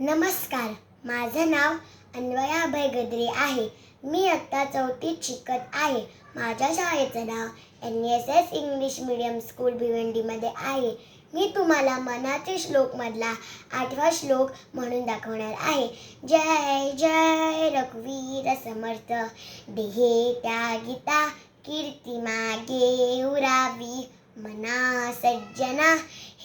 नमस्कार. माझं नाव अन्वया अभय गद्रे आहे. मी आत्ता चौथीत शिकत आहे. माझ्या शाळेचं नाव N S S English medium school भिवंडीमध्ये आहे. मी तुम्हाला मनाचे श्लोकमधला आठवा श्लोक म्हणून दाखवणार आहे. जय जय रघुवीर समर्थ. देहे त्या गीता कीर्ती मागे उरावी. मना सज्जना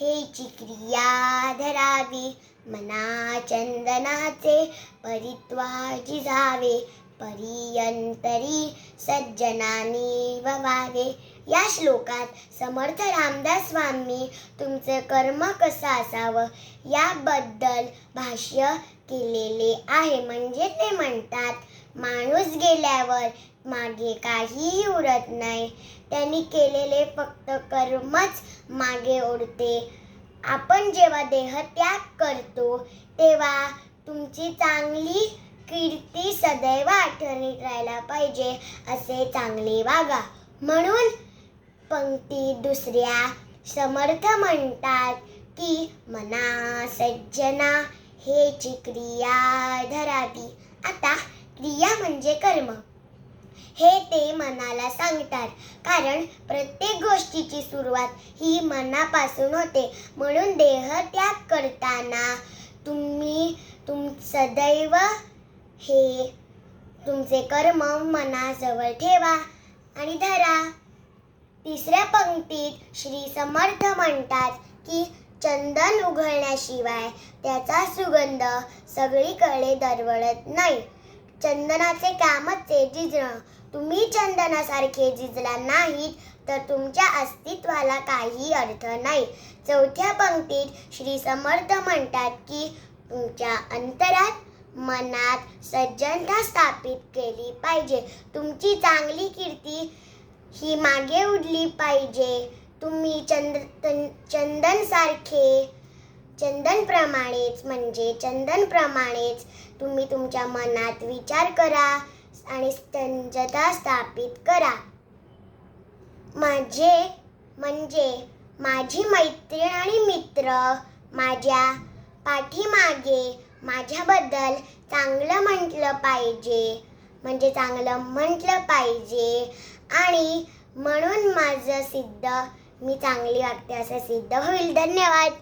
हेची क्रिया धरावी. मना चंदनाचे परित्वाजी जावे परियंतरी सज्जनानी ववावे या श्लोकात समर्थ रामदास स्वामी तुमचं कर्म कसं असावं याबद्दल भाष्य केलेले आहे. म्हणजे ते म्हणतात माणूस गेल्यावर मागे काहीही उरत नाही. त्यांनी केलेले फक्त कर्मच मागे ओढते. आपण जेव्हा देहत्याग करतो तेव्हा तुमची चांगली कीर्ती सदैव आठवणीत राहायला पाहिजे असे चांगले वागा. म्हणून पंक्ती दुसऱ्या समर्थ म्हणतात की मना सज्जना हेची क्रिया धराती. आता क्रिया म्हणजे कर्म. हे ते मनाला सांगतात. कारण प्रत्येक गोष्टीची सुरुवात ही मनापासून होते. म्हणून देह त्याग करताना तुम्ही तुम सदैव हे तुमचे कर्म मनाजवळ ठेवा आणि धरा. तिसऱ्या पंक्तीत श्री समर्थ म्हणतात की चंदन उघडण्याशिवाय त्याचा सुगंध सगळीकडे दरवळत नाही. चंदनाचे कामच आहे झिजणं तुम्ही चंदनासारखे झिजला नाहीत तर तुमच्या अस्तित्वाला काही अर्थ नाही. चौथ्या पंक्तीत श्री समर्थ म्हणतात की तुमच्या अंतरात मनात सज्जनता स्थापित केली पाहिजे. तुमची चांगली कीर्ती ही मागे उडली पाहिजे. तुम्ही चंद चंदन सारखे चंदनप्रमाणेच म्हणजे चंदनप्रमाणेच तुम्ही तुमच्या मनात विचार करा आणि स्तंजता स्थापित करा. माझे म्हणजे माझी मैत्रीण आणि मित्र माझ्या पाठीमागे माझ्याबद्दल चांगलं म्हटलं पाहिजे म्हणजे चांगलं म्हटलं पाहिजे आणि म्हणून माझं सिद्ध मी चांगली वागते असं सिद्ध होईल. धन्यवाद.